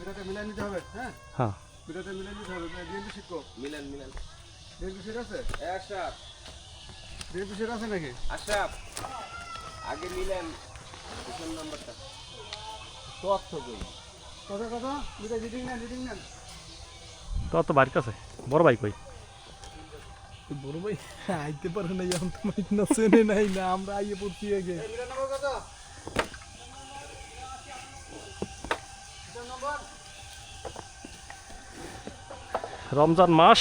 মিটারটা মিলাই নিতে হবে হ্যাঁ? হ্যাঁ। মিটারটা মিলাই নিতে হবে ডিএনপি শিক্ষক মিলান মিলান। ডিএনপি সেট আছে? আশরাফ। ডিএনপি সেট আছে নাকি? আশরাফ আগে মিলান পিছন নাম্বারটা। তথ্য কই কথা কথা? মিটার রিডিং নেন রিডিং নেন। তোর তো বাড়িতে আছে বড় ভাই কই? বড় ভাই আইতে পারে না এখন তো মাইক না চেনে নাই না আমরা আইয়ে পড়ছি আগে। মিটার নম্বর কত রমজান মাস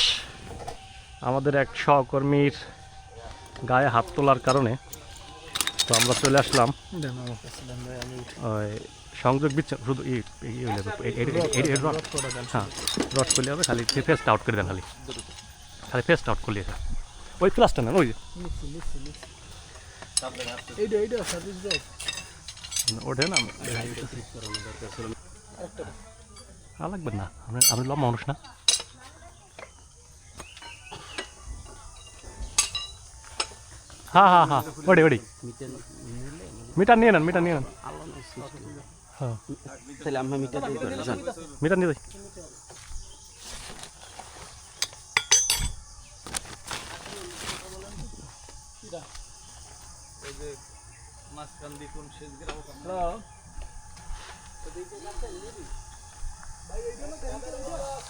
আমাদের এক সহকর্মীর গায়ে হাত তোলার কারণে তো আমরা চলে আসলাম। ওই সংযোগ বিচ্ছিন্ন শুধু হ্যাঁ রড করলে হবে খালি ফেসটা আউট করে দেন খালি। খালি ফেসটা আউট করলে। ওই প্লাসটা নেন ওই ওঠে না লাগবে না আমি আমি লম্বা মানুষ না। হ্যাঁ হ্যাঁ হ্যাঁ ওডি ওডি। মিটার নিয়ে নেন, মিটার নিয়ে নেন। হ্যাঁ তাহলে আমরা মিটার দিয়ে করে যান মিটার নিয়ে যাই।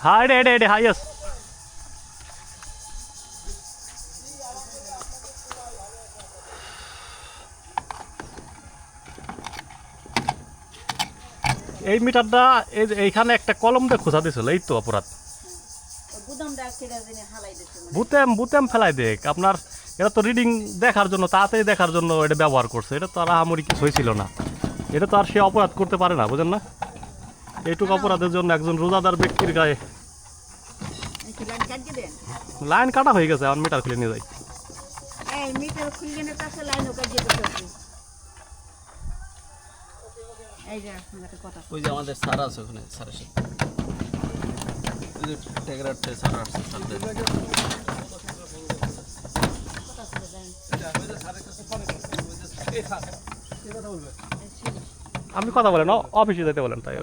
হ্যাঁ এডে এডে এডে হ্যাঁ এই মিটারটা এই যে এইখানে একটা কলম দিয়ে খোঁজা দিছিল এই তো অপরাধ। মানে। বুতেম বুতেম ফেলাই দেখ আপনার এটা তো রিডিং দেখার জন্য তাড়াতাড়ি দেখার জন্য এটা ব্যবহার করছে। এটা তো আর আহামরি কিছু হয়েছিল না। এটা তো আর সে অপরাধ করতে পারে না বুঝেন না? এইটুকু অপরাধের জন্য একজন রোজাদার ব্যক্তির গায়ে লাইন কাটা হয়ে গেছে আমার মিটার খুলে নিয়ে যাই। মিটার খুললে না কাছে লাইনও কাটিয়ে ওই যে আমাদের স্যার আছে ওখানে স্যারের সাথে ওই যে আসছে আপনি কথা বলেন অফিসে যেতে বলেন তাই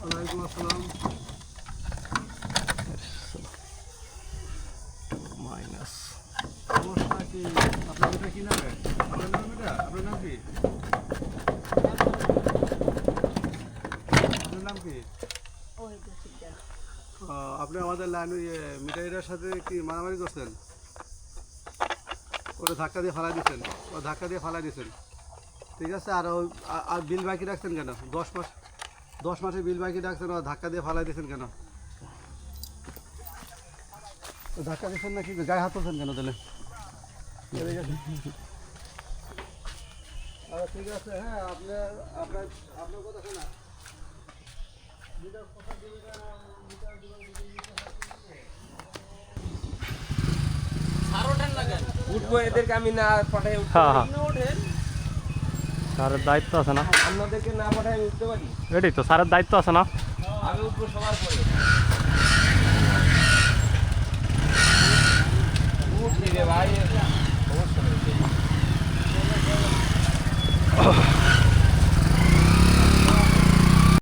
ওয়ালাইকুম মাইনাস। আপনি আমাদের লাইন মিটারের সাথে কি মারামারি করছেন ওটা ধাক্কা দিয়ে ফালাই দিচ্ছেন ও ধাক্কা দিয়ে ফালাই দিচ্ছেন ঠিক আছে আর আর বিল বাকি রাখছেন কেন দশ মাস দশ মাসে বিল বাকি রাখছেন ও ধাক্কা দিয়ে ফালাই দিচ্ছেন কেন ধাক্কা দিচ্ছেন না কি গায়ে হাত তুলছেন কেন তাহলে? ঠিক এদেরকে আমি না পাঠাই হ্যাঁ, হ্যাঁ। ওঠেন। স্যারের দায়িত্ব আছে না? আপনাদেরকে না পাঠাই উঠতে পারি? এটাই তো? স্যারের দায়িত্ব আছে না? আমি উঠবো সবার পরে। ভাই।